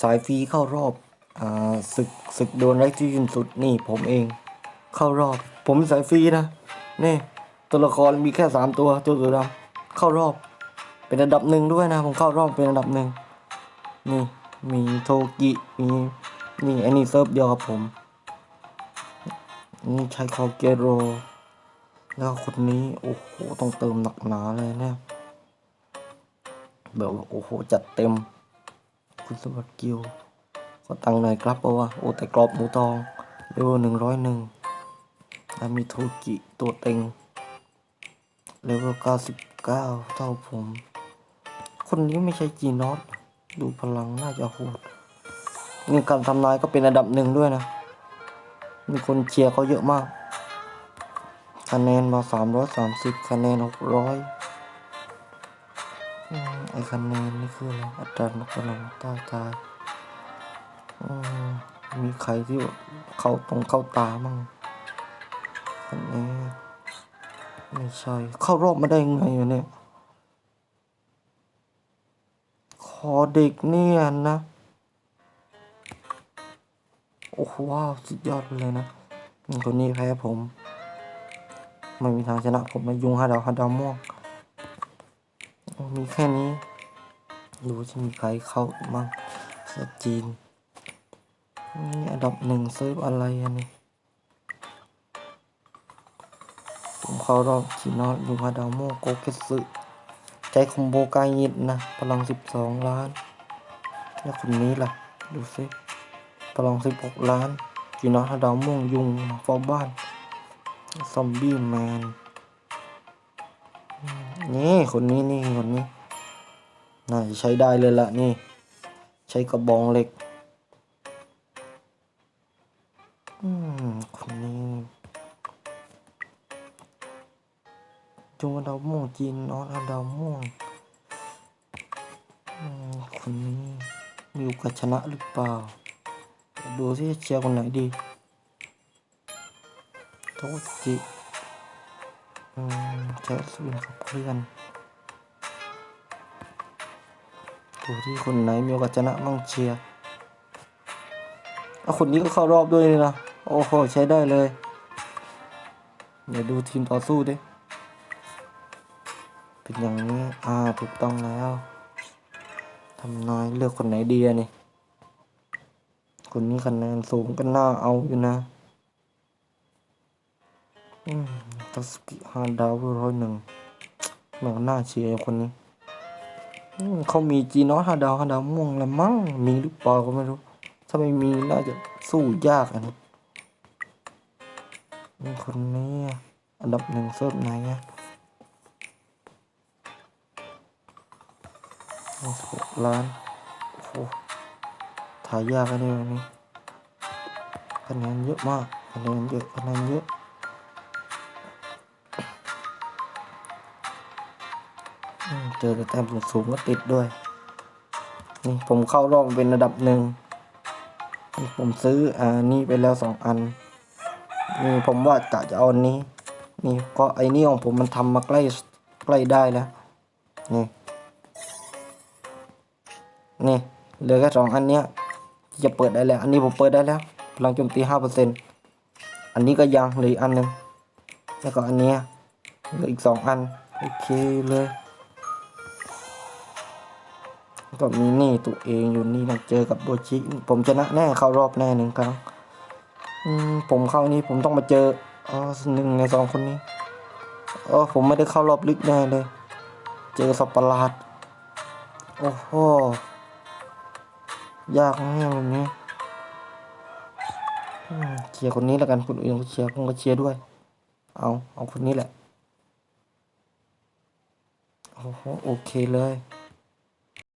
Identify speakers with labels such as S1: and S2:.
S1: สายฟรีเข้ารอบอศึกศึกโดนไร้ที่สิ้นสุดนี่ผมเอง เข้ารอบ ผมสายฟรีนะนี่ตัวละครมีแค่สามตัวตัวตัวดำเข้ารอบ เป็นอันดับหนึ่งด้วยนะ ผมเข้ารอบเป็นอันดับหนึ่งนี่มีโทกิมีนี่อันนี้เซิร์ฟเดียวกับผมนี่ใช้คอเกโร แล้วคนนี้โอ้โหต้องเติมหนักหนาเลยเนี่ยแบบว่าโอ้โหจัดเต็ม คุณสวัสดิ์กิวก็ตังค์หน่อยครับเพราะว่าโอ้แต่กรอบหมูทองเลเวลหนึ่งร้อยหนึ่งแล้วมีโทกิตัวเต็งเลเวลเก้าสิบเก้าเท่าผม คนนี้ไม่ใช่จีนอตดูพลังน่าจะโหดนี่การทำนายก็เป็นอันดับหนึ่งด้วยนะ มีคนเชียร์เขาเยอะมาก คะแนนมาสามร้อยสามสิบคะแนนหกร้อย อคะแนนนี่คืออะไรอัตราพลังใต้ตาอืมมีใครที่เข้าตรงเข้าตามั่งคะแนนไม่ใช่เข้ารอบมาได้ยังไงวะเนี่ยขอเด็กเนี่ยนะ โอ้โหว้าวสุดยอดไปเลยนะคนนี้แพ้ผม ไม่มีทางชนะผมนะยุงห้าดาวห้าดาวม่วงมีแค่นี้ ดูจะมีใครเข้าอีกมั้งเซิร์ฟจีนนี่อันดับหนึ่งเซิร์ฟอะไรอันนี้ผมเข้ารอบจีนอตยุงห้าดาวม่งโกเกสึใจคอมโบกายยิดนะ พลังสิบสองล้าน แล้วคนนี้ล่ะ ดูสิพลังสิบหกล้านจีนอตห้าดาวม่วงยุงมาเฝ้าบ้าน ซอมบี้แมน นี่ คนนี้นี่ คนนี้ น่าจะใช้ได้เลยละนี่ ใช้กระบองเหล็ก อืม คนนี้จงดาวม่วงจีนนอตดาวม่วงอืมคนนี้มีโอกาสชนะหรือเปล่า ดูที่เชียร์คนไหนดีโทษจิอืมใช้สวินขับเคลื่อน ดูที่คนไหนมีโอกาสชนะบ้างเชียร์เอาคนนี้ก็เข้ารอบด้วยนี่นะ โอ้โห ใช้ได้เลย เดี๋ยวดูทีมต่อสู้ดิ เป็นอย่างนี้ อ่า ถูกต้องแล้วทำนายเลือกคนไหนดีอะนี่ คนนี้คะแนนสูงก็น่าเอาอยู่นะ อืมทัสกิฮาดาวร้อยหนึ่งแม่งน่าเชียร์คนนี้ เขามีจีนอตฮาดาวฮาดาวม่วงล้วมั้งมีหรือเปล่าก็ไม่รู้ ถ้าไม่มีน่าจะสู้ยากอันนี้คนนี้อะอันดับหนึ่งเซิร์ฟไหนอะหกล้านโอ้โหถ่ายยากอันนี้วันนี้คะแนนเยอะมากคะแนนเยอะคะแนนเยอะ เจอแต่แต้มสูงๆก็ติดด้วย นี่ผมเข้ารอบเป็นระดับหนึ่งนี่ผมซื้ออ่านี่ไปแล้วสองอัน นี่ผมว่ากะจะเอาอันนี้ นี่ก็ไอ้นี่ของผมมันทำมาใกล้ใกล้ได้แล้ว นี่ นี่เหลือแค่สองอันเนี้ยจะเปิดได้แล้ว อันนี้ผมเปิดได้แล้วพลังโจมตีห้าเปอร์เซ็นอันนี้ก็ยังเหลืออีกอันหนึ่งแล้วก็อันเนี้ยเหลืออีกสองอัน โอเคเลย ก็มีนี่ตัวเองอยู่นี่ต้องเจอกับโบชิ ผมชนะแน่เข้ารอบแน่หนึ่งครั้งผมเข้านี่ผมต้องมาเจออ๋อหนึ่งในสองคนนี้เออผมไม่ได้เข้ารอบลึกแน่เลย เจอสัตว์ประหลาดโอ้โหยากนะเนี่ยแบบนี้เชียร์คนนี้แล้วกันคนอื่นก็เชียร์ผมก็เชียร์ด้วย เอาเอาคนนี้แหละโอ้โหโอเคเลย